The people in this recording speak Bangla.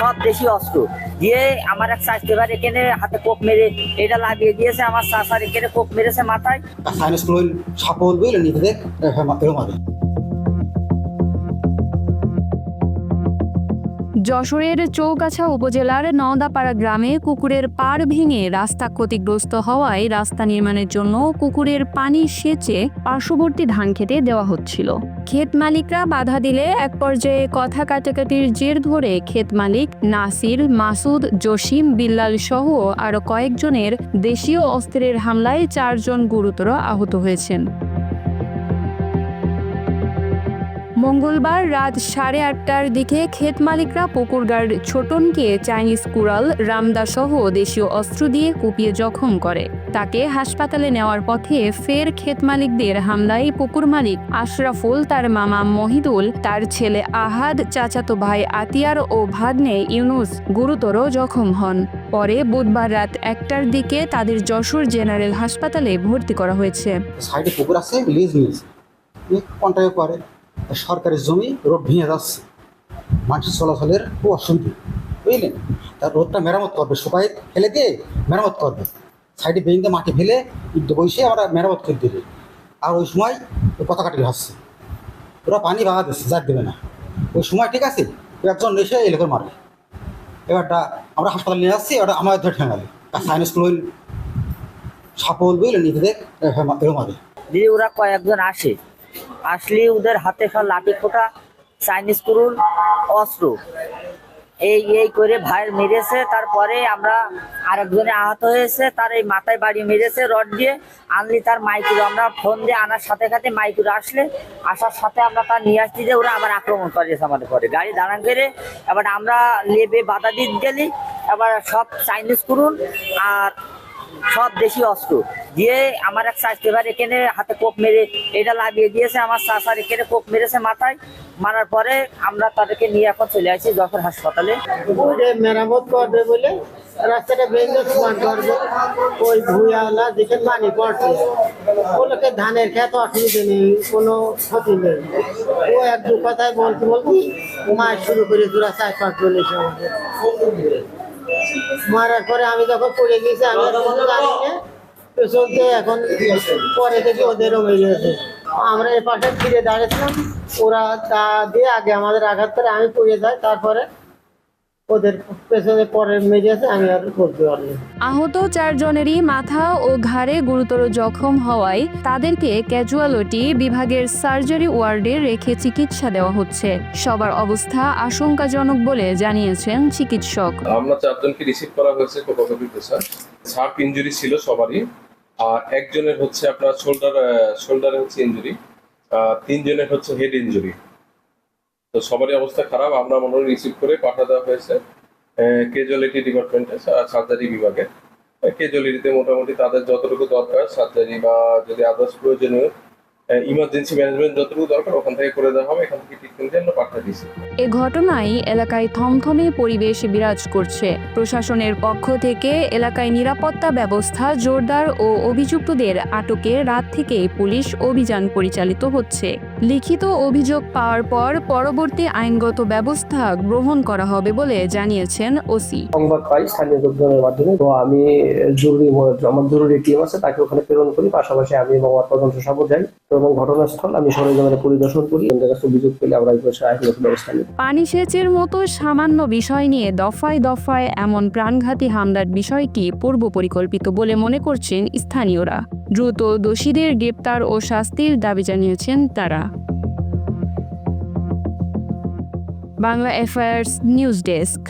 সব দেশি অস্ত্র। দিয়ে আমার এক স্বাস্থ্য এবার এখানে হাতে কোপ মেরে এটা লাগিয়ে দিয়েছে, আমার চাষার এখানে কোপ মেরেছে মাথায়। সাইন্স সাপোল বুঝলেন নিজেদের এরকম যশোরের চৌগাছা উপজেলার নওদাপাড়া গ্রামে কুকুরের পাড় ভেঙে রাস্তা ক্ষতিগ্রস্ত হওয়ায় রাস্তা নির্মাণের জন্য কুকুরের পানি সেচে পার্শ্ববর্তী ধান খেতে দেওয়া হচ্ছিল। ক্ষেত মালিকরা বাধা দিলে এক পর্যায়ে কথা কাটাকাটির জের ধরে ক্ষেত মালিক নাসির, মাসুদ, জসিম, বিল্লাল সহ আরও কয়েকজনের দেশীয় অস্ত্রের হামলায় চারজন গুরুতর আহত হয়েছেন। মঙ্গলবার রাত সাড়ে আটটার দিকে ক্ষেত মালিকরা পুকুরগাড় ছোটনকে চাইনিজ কুড়াল রামদা সহ দেশীয় অস্ত্র দিয়ে কুপিয়ে জখম করে। তাকে হাসপাতালে নেওয়ার পথে ফের ক্ষেত মালিকদের হামলায় পুকুর মালিক আশরাফুল, তার মামা মহিদুল, তার ছেলে আহাদ, চাচাতো ভাই আতিয়ার ও ভাগ্নে ইউনুস গুরুতর জখম হন। পরে বুধবার রাত একটার দিকে তাদের যশোর জেনারেল হাসপাতালে ভর্তি করা হয়েছে। সাইডে আছে লিজ কন্ট্রাক্ট করে সরকারি জমি রোড ভেঙে যাচ্ছে। মানুষের চলাচলের খুব অসুবিধা বুঝলেন? তার রোডটা মেরামত করবে সবাই ফেলে দিয়ে মেরামত করবে। সাইডে বেঞ্চে মাটি ফেলে ইট বসে আমরা মেরামত করে দেবে। আর ওই সময় ওই পতাকাটি ভাসছে। ওরা পানি বাগা দিচ্ছে যাক দেবে না। ওই সময় ঠিক আছে, একজন এসে এলাকার মারবে এবারটা আমরা হাসপাতালে নিয়ে আসছি ওটা আমাদের ধরে ঠেঙালে আর সাইন্সগুলো সাপোল, বুঝলেন? নিজেদের হবে দিয়ে ওরা কয়েকজন আসে। আসলে ওদের হাতে সব লাঠি ফোটা চাইনিজ কুরুল অস্ত্র। এই এই করে ভাইয়ের মেরেছে, তারপরে আমরা আরেকজনে আহত হয়েছে, তার এই মাথায় বাড়ি মেরেছে, রড দিয়ে। আনলি তার মাইকুর, আমরা ফোন দিয়ে আনার সাথে সাথে মাইকুর আসলে, আসার সাথে আমরা তার নিয়ে আসছি যে ওরা আবার আক্রমণ করেছে আমাদের পরে গাড়ি দাঁড়ান করে এবার আমরা লেবে বাধা দিতে গেলি, এবার সব চাইনিজ করুন, আর সব দেশি অস্ত্র। দিয়ে আমার এক স্বাস্থ্য এবার এখানে হাতে কোপ মেরে এটা লাগিয়ে দিয়েছে, আমার চাষার এখানে কোপ মেরেছে মাথায়। মারার পরে আমরা তাদেরকে নিয়ে এখন চলে আসি যশোর হাসপাতালে। মেরামত করবে বলে রাস্তাটা ভেঙে সমান করবে। ওই ভুয়ালা দেখে পানি পড়ছে। ওগুলোকে ধানের খেত অসুবিধা নেই, কোনো ক্ষতি নেই। ও এক দু কথায় বলতে বলতে মার শুরু করে তোরা চার পাঁচ মারার পরে আমি যখন পড়ে গেছি আমি জানি না এখন পরে থেকে ওদেরও হয়ে গেছে। আমরা এ পাশে ফিরে দাঁড়িয়েছিলাম ওরা তা দিয়ে আগে আমাদের আঘাত করে আমি পড়ে যাই তারপরে ওদের পেছনে পরে মেজেছে আমি আর করতে পারিনি আহত চারজনেরই মাথা ও ঘাড়ে গুরুতর জখম হওয়ায় তাদেরকে ক্যাজুয়ালিটি বিভাগের সার্জারি ওয়ার্ডে রেখে চিকিৎসা দেওয়া হচ্ছে। সবার অবস্থা আশঙ্কাজনক বলে জানিয়েছেন চিকিৎসক। আমরা চারজনকে রিসিভ করা হয়েছে কোপাকপি ইঞ্জুরি ছিল সবারই। আর একজনের হচ্ছে আপনার শোল্ডার শোল্ডারে হচ্ছে ইঞ্জুরি তিনজনের হচ্ছে হেড ইঞ্জুরি তো সবারই অবস্থা খারাপ। আমরা মনে রিসিভ করে পাঠা দেওয়া হয়েছে কেজুয়ালিটি ডিপার্টমেন্টে সার্জারি বিভাগে। কেজুয়ালিটিতে মোটামুটি তাদের যতটুকু দরকার সার্জারি বা যদি আদার্স প্রয়োজনীয় ইমার্জেন্সি ম্যানেজমেন্ট যতটুকু দরকার ওখান থেকে করে দেওয়া হবে এখান থেকে পাঠিয়ে দিয়েছি। এ ঘটনায় এলাকায় থমথমে পরিবেশ বিরাজ করছে। প্রশাসনের পক্ষ থেকে এলাকায় নিরাপত্তা ব্যবস্থা জোরদার ও অভিযুক্তদের আটকে রাত থেকে পুলিশ অভিযান পরিচালিত হচ্ছে। লিখিত অভিযোগ পাওয়ার পর পরবর্তী আইনগত ব্যবস্থা গ্রহণ করা হবে বলে জানিয়েছেন ওসি। সংবাদ পাই স্থানীয় লোকজনের মাধ্যমে। তো আমি জরুরি আমার জরুরি টিম আছে তাকে ওখানে প্রেরণ করি। পাশাপাশি আমি এবং আমার তদন্ত সাপর যাই। তো এবং ঘটনাস্থল, আমি সরেজমিনে পরিদর্শন করি। এদের কাছে অভিযোগ পেলে আমরা এই বিষয়ে আইনগত ব্যবস্থা পানি সেচের মতো সামান্য বিষয় নিয়ে দফায় দফায় এমন প্রাণঘাতী হামলার বিষয়টি পূর্ব পরিকল্পিত বলে মনে করছেন স্থানীয়রা। দ্রুত দোষীদের গ্রেপ্তার ও শাস্তির দাবি জানিয়েছেন তারা। Bangla FIRs news desk.